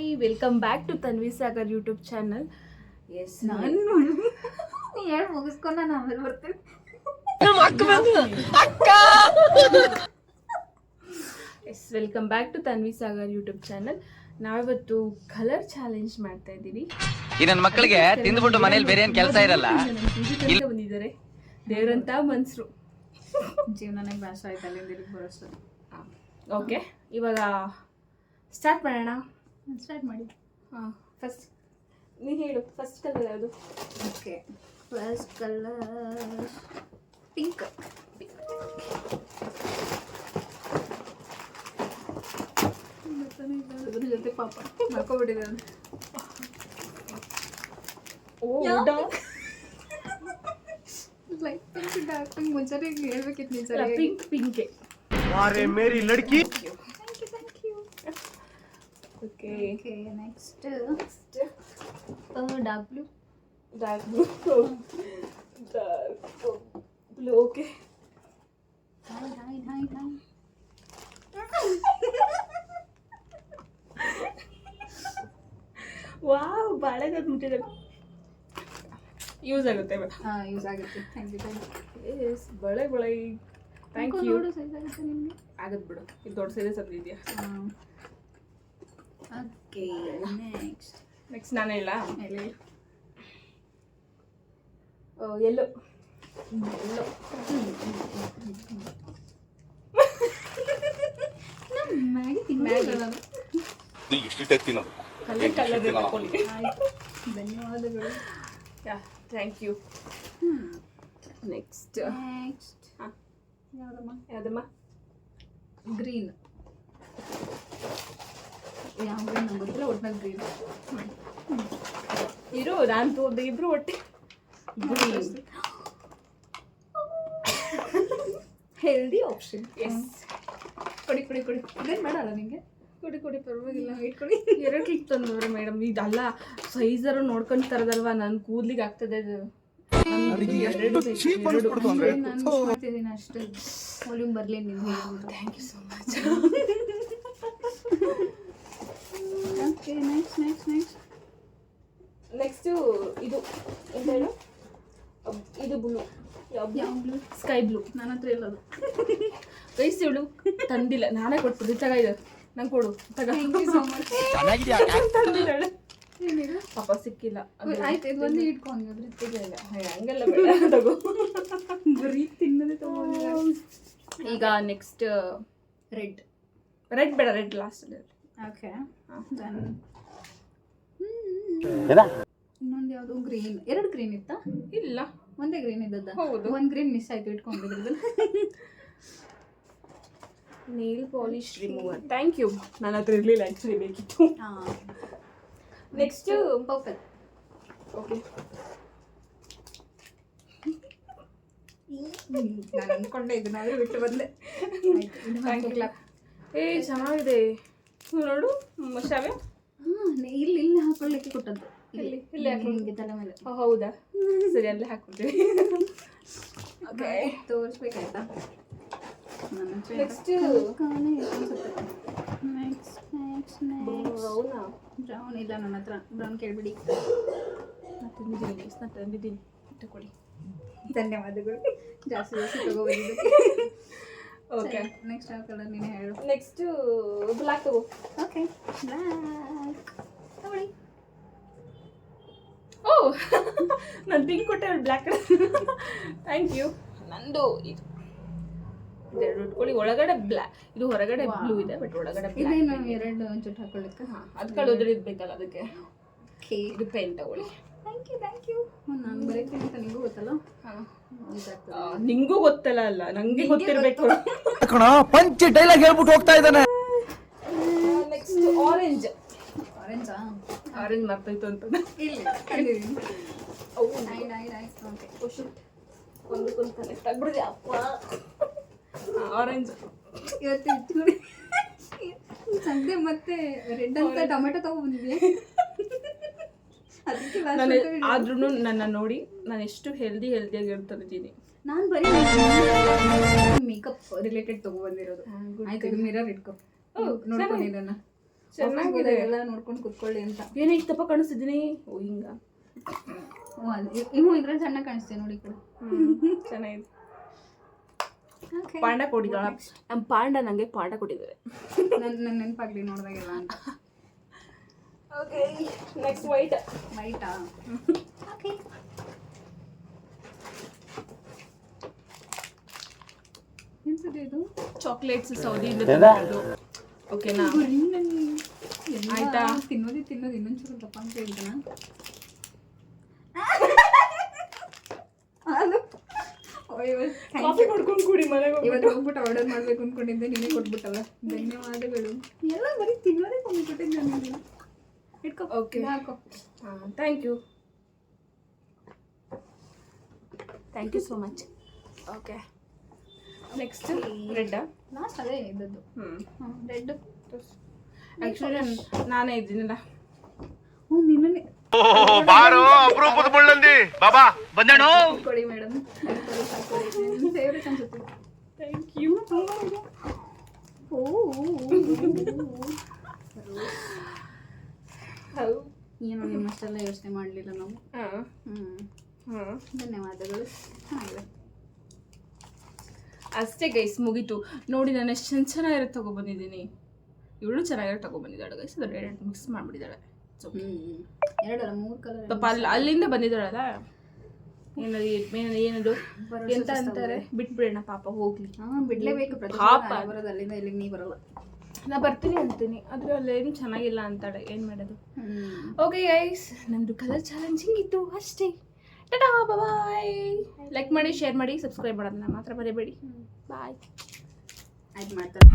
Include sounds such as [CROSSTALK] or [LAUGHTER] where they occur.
Hi welcome back to Tanvi Sagar YouTube channel yes ನಾನು ಹೇಳಿ ಮುಗಿಸ್ಕೊಂಡು ನಾನು ಆಮೇಲೆ ಬರ್ತೇನೆ. Yes welcome back to Tanvi Sagar YouTube channel ನಾವಿವತ್ತು ಕಲರ್ ಚಾಲೆಂಜ್ ಮಾಡ್ತಾ ಇದ್ದೀವಿ. ಈ ನನ್ನ ಮಕ್ಕಳಿಗೆ ತಿಂದ್ಬಿಟ್ಟು ಮನೇಲಿ ಬೇರೆ ಏನು ಕೆಲಸ ಇರಲ್ಲ. ಇಲ್ಲಿ. ಬಂದಿದ್ದಾರೆ. ದೇವರಂತ ಮನ್ಸರು ಜೀವನನೇ ಭಾಷೆ ಆಯ್ತು ಅಲ್ಲಿಂದ ಬರೋಷ್ಟು. ಓಕೆ ಇವಾಗ ಸ್ಟಾರ್ಟ್ ಮಾಡೋಣ. ಸ್ಟಾರ್ಟ್ ಮಾಡಿ. ಹಾಂ. ಫಸ್ಟ್ ನೀನು ಹೇಳು ಫಸ್ಟ್ ಕಲರ್ ಯಾವುದು? ಓಕೆ ಫಸ್ಟ್ ಕಲರ್ ಪಿಂಕ್ ಅದ್ರ ಜೊತೆ ಪಾಪ ಮಲ್ಕೊಬಿಟ್ಟಿದ್ದಾನೆ. ಓ dark light pink? Dark pink ಮುಂಚೆನೇ ಹೇಳ್ಬೇಕಿತ್ತು ನಿಜ ಪಿಂಕ್ ಪಿಂಕೆ ಅರೆ ಮೇರಿ Ladki. Okay okay next dark blue dark blue dark blue okay hi hi hi hi wow ಬಾಳೆಗಾದ ಮುಟ್ಟಿದೆ. ಯೂಸ್ ಆಗುತ್ತೆ ಹಾಂ ಯೂಸ್ ಆಗುತ್ತೆ. Thank you thank you yes ಬಳೆ ಬಳೆ. ಥ್ಯಾಂಕ್ ಯು ನೋಡು ಸೈಜ್ ಆಗುತ್ತೆ ನಿಮಗೆ ಆಗದ್ ಬಿಡು. ಇದು ದೊಡ್ಡ ಸೈಜಸ್ ತಂದಿದ್ಯಾ ಓಕೆ ನೆಕ್ಸ್ಟ್ ನೆಕ್ಸ್ಟ್ ನಾನು ಹೇಳ. ಎಲ್ಲಿ. ಎಲ್ಲೋ. ಎಲ್ಲೋ ಮ್ಯಾಗಿ ತಿನ್ನಲ್ಲ ಇಷ್ಟಿಟ್ಟೆ ತಿನ್ನೋದು. ಕಲರ್ ಕಲರ್ ತಗೊಳ್ಳಿ ಧನ್ಯವಾದಗಳು. Yeah thank you next next ಹಾಂ. ಯಾವುದಮ್ಮ? ಯಾವುದಮ್ಮ? ಗ್ರೀನ್ ಯಾವ ನಂಗೆ ಗೊತ್ತಿಲ್ಲ ಒಟ್ನಲ್ಲಿ ಗ್ರೀನ್ ಇರು ನಾನು ತೋದೆ ಇಬ್ರು ಒಟ್ಟಿ. ಹೆಲ್ದಿ ಆಪ್ಷನ್ ಎಸ್ ಕೊಡಿ ಕೊಡಿ ಕೊಡಿ. ಇದೇನು ಮಾಡಲ್ಲ ನಿಮಗೆ ಕೊಡಿ ಕೊಡಿ ಪರವಾಗಿಲ್ಲ. ಇಟ್ಕೊಡಿ ಎರಡು ಕ್ಲಿಕ್ ತಂದವ್ರೆ ಮೇಡಮ್ ಇದಲ್ಲ ಸೈಜರು ನೋಡ್ಕೊಂಡು ತರದಲ್ವಾ? ನನ್ನ ಕೂದ್ಲಿಗೆ ಆಗ್ತದೆ ಅದು. ನಾನು ಮಾಡ್ತಿದ್ದೀನಿ ಅಷ್ಟು? ವಾಲ್ಯೂಮ್ ಬರಲಿ ನೀವು ಹೇಳ್ಬಿಟ್ಟು thank you so much okay next next next next ಇದು ಎಂತ ಹೇಳು? ಇದು ಬ್ಲೂ ಯಾವ ಬ್ಲೂ ಸ್ಕೈ ಬ್ಲೂ ನನ್ನ ಹತ್ರ ಇಲ್ಲದು. [LAUGHS] ವಯಸ್ಸು ಇವಳು ತಂದಿಲ್ಲ. ನಾನೇ ಕೊಟ್ಬಿಡು. ತಗ ಇದು. ನಂಗೆ ಕೊಡು. ತಗ. ಥ್ಯಾಂಕ್ ಯು ಸೊ ಮಚ್ ತಂದಿದ್ದಾಳೆ ಏನಿದೆ? ಪಾಪ ಸಿಕ್ಕಿಲ್ಲ. ಆಯ್ತು ಇದು ಒಂದು ಇಟ್ಕೊಂಡು ವೃತ್ತಿಗೆ ಇಲ್ಲ ಹಂಗೆಲ್ಲ ಬೇಡ. ತಗೋ. ಬರೀ ತಿನ್ನೋದೇ ತಗೊಂಡಿಲ್ಲ ಈಗ ನೆಕ್ಸ್ಟ್ ರೆಡ್ ರೆಡ್ ಬೇಡ ರೆಡ್ ಲಾಸ್ಟ್ ಓಕೆ ದೆನ್ ಇನ್ನೊಂದು ಯಾವುದು? ಗ್ರೀನ್. ಎರಡು ಗ್ರೀನ್ ಇತ್ತಾ? ಇಲ್ಲ. ಒಂದೇ ಗ್ರೀನ್ ಇದ್ದದ್ದ. ಹೌದು. ಒಂದು ಗ್ರೀನ್ ಮಿಸ್ ಆಯ್ತು ಇಟ್ಕೊಂಡಿದ್ರದ್ದು nail polish remover thank you ನನ್ನ ಹತ್ರ ಇರಲಿಲ್ಲ ಆ್ಯಕ್ಚುಲಿ ಬೇಕಿತ್ತು. ಹಾಂ. ನೆಕ್ಸ್ಟ್ ಪರ್ಪಲ್ ಓಕೆ ನಾನು ಅಂದ್ಕೊಂಡೆ ಇದನ್ನಾದ್ರೂ ಬಿಟ್ಟು ಬಂದೆ. ಏ ಚೆನ್ನಾಗಿದೆ. ನೋಡು ಶಾವೆ ಇಲ್ಲಿ ಇಲ್ಲಿ ಹಾಕೊಳ್ಳಿಕ್ಕೆ ಕೊಟ್ಟದ್ದು. ಇಲ್ಲಿ? ಇಲ್ಲಿ ಹಾಕೊಳ್ಳಿ. ತಲೆ ಮೇಲೆ. ಓ, ಹೌದಾ? ಸರಿ ಅಲ್ಲೇ ಹಾಕ್ಬಿಡ್ತೀವಿ ಓಕೆ ತೋರಿಸ್ಬೇಕಾಯ್ತಾ. ನೆಕ್ಸ್ಟ್ ನೆಕ್ಸ್ಟ್ ನೆಕ್ಸ್ಟ್ ಹೌದಾ? ಬ್ರೌನ್ ಇಲ್ಲ ನನ್ನ ಹತ್ರ. ಬ್ರೌನ್ ಕೇಳ್ಬಿಡಿ. ನಾನು ತಂದಿದ್ದೀನಿ ನಾನು ತಂದಿದ್ದೀನಿ. ಕೊಡಿ ಧನ್ಯವಾದಗಳು. ಜಾಸ್ತಿ ಜಾಸ್ತಿ ತಗೋಬಂದಿದ್ದಕ್ಕೆ ಓಕೆ ನೆಕ್ಸ್ಟ್ ಯಾವ ಕಲರ್ ನೀನು ಹೇಳು. ನೆಕ್ಸ್ಟ್ ಬ್ಲ್ಯಾಕ್ ತಗೋ. ಓಕೆ ಬ್ಲ್ಯಾಕ್ ತಗೊಳ್ಳಿ. ಓ [LAUGHS] ನಾನು ಪಿಂಕ್ ಕೊಟ್ಟೆ ಅವಳು ಬ್ಲ್ಯಾಕ್ ಥ್ಯಾಂಕ್ ಯು ನಂದು ಇದು. ಇದೆರಡು ಇಟ್ಕೊಳ್ಳಿ ಒಳಗಡೆ ಬ್ಲ್ಯಾಕ್ ಇದು ಹೊರಗಡೆ. ಬ್ಲೂ ಇದೆ ಬಟ್ ಒಳಗಡೆ ಇದೇನು ಎರಡು ಜೊತೆ ಹಾಕೊಳ್ಳಿಕ್ಕೆ ಹಾಂ ಅದು ಕಳೆದ್ರೆ ಬೇಕಲ್ಲ ಅದಕ್ಕೆ. ಓಕೆ ಇದು ಪೆನ್ ತಗೊಳ್ಳಿ. ಥ್ಯಾಂಕ್ ಯು ಥ್ಯಾಂಕ್ ಯು ನಾನು ಬರೀತೀನಿ ಅಂತ ನಿಮಗೂ ಗೊತ್ತಲ್ಲ? ನಿಂಗೂ ಗೊತ್ತಲ್ಲ ಅಲ್ಲ ನಂಗೆ ಗೊತ್ತಿರಬೇಕು. ಕಣ ಪಂಚ್ ಡೈಲಾಗ್ ಹೇಳ್ಬಿಟ್ಟು ಹೋಗ್ತಾ ಇದ್ದಾನೆ. ನೆಕ್ಸ್ಟ್ ಆರೆಂಜ್ ಆರೆಂಜಾ ಆರೆಂಜ್ ಮರ್ತಾಯ್ತು ಅಂತ. ಇಲ್ಲ ಕಂಡಿದ್ದೀನಿ. ಅವು ನೈ ನೈ ನೈ ಓಕೆ ಒಂದು ಕೊಂದು ಕನೆಕ್ಟ್ ಆಗ್ಬಿಡಿದೆ ಅಪ್ಪ. ಆರೆಂಜ್ ಇವತ್ತು ಇಟ್ಕೊಂಡು. ಸಂಜೆ ಮತ್ತೆ ರೆಡ್ ಅಂತ ಟೊಮೆಟೊ ತಗೊಬಂದಿದ್ಯಾ ಅದಕ್ಕೆ ನಾನು ಆದ್ರೂ ನನ್ನ ನೋಡಿ ನಾನು ಎಷ್ಟು ಹೆಲ್ದಿ ಹೆಲ್ದಿಯಾಗಿ ಇರ್ತಿದ್ದೀನಿ ನಾನು ಬರೀ ಮೇಕಪ್ ರಿಲೇಟೆಡ್ ತಗೋ ಬಂದಿರೋದು. ಆಯ್ತು ಇದು ಮಿರರ್ ಇಟ್ಕೊ. ನೋಡ್ಕೊಂಡು ಇದನ್ನ ಚೆನ್ನಾಗಿದೆ. ಎಲ್ಲ ನೋಡ್ಕೊಂಡು ಕುತ್ಕೊಳ್ಳಿ ಅಂತ. ಏನೇ ತಪ್ಪ ಕಾಣಿಸ್ತಿದ್ದೀನಿ? ಓ ಹಿಂಗ. ಇವು ಇದ್ರಲ್ಲಿ ಸಣ್ಣ ಕಾಣಿಸ್ತೇವೆ ನೋಡಿ ಕಡೆ. ಚೆನ್ನಾಗಿದೆ. ಪಾಂಡ ಕೊಟ್ಟಿದ್ದಾಳ ನಮ್ಮ ಪಾಂಡ ನನಗೆ ಪಾಂಡ ಕೊಟ್ಟಿದ್ದಾರೆ. ನನ್ನ ನನ್ನ ನೆನಪಾಗ್ಲಿ ನೋಡಿದಾಗೆಲ್ಲ ಅಂತ. ಓಕೆ ನೆಕ್ಸ್ಟ್ ವೈಟ್ ವೈಟಾ ಓಕೆ ಏನ್ಸದೆ ಇದು? ಚಾಕ್ಲೇಟ್ಸ್ ಸೌದಿ ಓಕೆನಾ ಎಲ್ಲ ಆಯ್ತಾ? ತಿನ್ನೋದೇ ತಿನ್ನೋದು ಇನ್ನೊಂದ್ಸಲ ತಪ್ಪ ಅಂತ ಹೇಳ್ತಾನ? ಕಾಫಿ ಕೊಡ್ಕೊಂಡು ಮಾಡ್ಕೊಂಡು ಕುಡಿ ಮನೆಗೆ ಇವತ್ತು ಹೋಗ್ಬಿಟ್ಟು ಆರ್ಡರ್ ಮಾಡ್ಬೇಕು ಅನ್ಕೊಂಡಿದ್ದೆ ನಿನ್ನೆ ಕೊಟ್ಬಿಟ್ಟಲ್ಲ. ಧನ್ಯವಾದಗಳು. ಎಲ್ಲ ಬರೀ ತಿನ್ನೋದೇ ಕೊಂಡ್ಬಿಟ್ಟಿದ್ದೆ ನಾನು. ಇಟ್ಕೋ Okay. ಹಾಕೋ thank you thank you so much okay next red last ಅದೇ ಇದ್ದದ್ದು ಹ್ಞೂ ರೆಡ್ ಆ್ಯಕ್ಚುಲಿ ನಾನೇ ಇದ್ದೀನಲ್ಲ ಹ್ಞೂ ನಿನ್ನೆ ಬಾರೋ ಅಪರೂಪದ ಮುಳ್ಳಂದಿ ಬಾಬಾ ಬಂದೇಣೋ ಕೊಡಿ ಮೇಡಮ್ ಫೇವ್ರೆಟ್ ಅನ್ಸುತ್ತೆ ಥ್ಯಾಂಕ್ ಯು ಓ ಹೌದು ಏನು ನಿಮ್ಮಷ್ಟೆಲ್ಲ ಯೋಚನೆ ಮಾಡಲಿಲ್ಲ ನಾವು? ಹ್ಞೂ ಧನ್ಯವಾದಗಳು. ಚೆನ್ನಾಗಿದೆ. ಅಷ್ಟೇ ಗೈಸ್ ಮುಗೀತು. ನೋಡಿ ನಾನು ಎಷ್ಟು ಚೆನ್ನ ಚೆನ್ನಾಗಿರೋ ತಗೊಬಂದಿದ್ದೀನಿ ಇವಳು ಚೆನ್ನಾಗಿರೋ ತಗೊಬಂದಿದ್ದಾಳೆ ಗೈಸ್ ಅದು ಎರಡು ಮಿಕ್ಸ್ ಮಾಡಿಬಿಟ್ಟಿದ್ದಾಳೆ. ಸೊ ಎರಡಲ್ಲ ಮೂರು ಕಲರ್ ಪಾಪ ಅಲ್ಲಿ ಅಲ್ಲಿಂದ ಬಂದಿದ್ದಾಳಲ್ಲ? ಏನದು ಏನದು ಎಂತ ಅಂತಾರೆ? ಬಿಟ್ಬಿಡೋಣ ಪಾಪ ಹೋಗ್ಲಿ. ಹಾಂ ಬಿಡಲೇಬೇಕು. ಪಾಪ. ಬರೋದು ಅಲ್ಲಿಂದ ಇಲ್ಲಿಗೆ ನೀ ಬರಲ್ಲ. ನಾ ಬರ್ತೀನಿ ಅಂತೀನಿ. ಆದರೆ ಅಲ್ಲೇನು ಚೆನ್ನಾಗಿಲ್ಲ ಅಂತಾಳೆ. ಏನು ಮಾಡೋದು? ಓಕೆ ಗೈಸ್ ನಮ್ಮದು ಕಲರ್ ಚಾಲೆಂಜಿಂಗ್ ಇತ್ತು ಅಷ್ಟೇ. ಟಾಟಾ ಬಾಯ್ ಲೈಕ್ ಮಾಡಿ ಶೇರ್ ಮಾಡಿ ಸಬ್ಸ್ಕ್ರೈಬ್ ಮಾಡೋದನ್ನ ಮಾತ್ರ ಬರೀಬೇಡಿ ಬಾಯ್ ಆಯ್ತು ಮಾಡ್ತಾರೆ.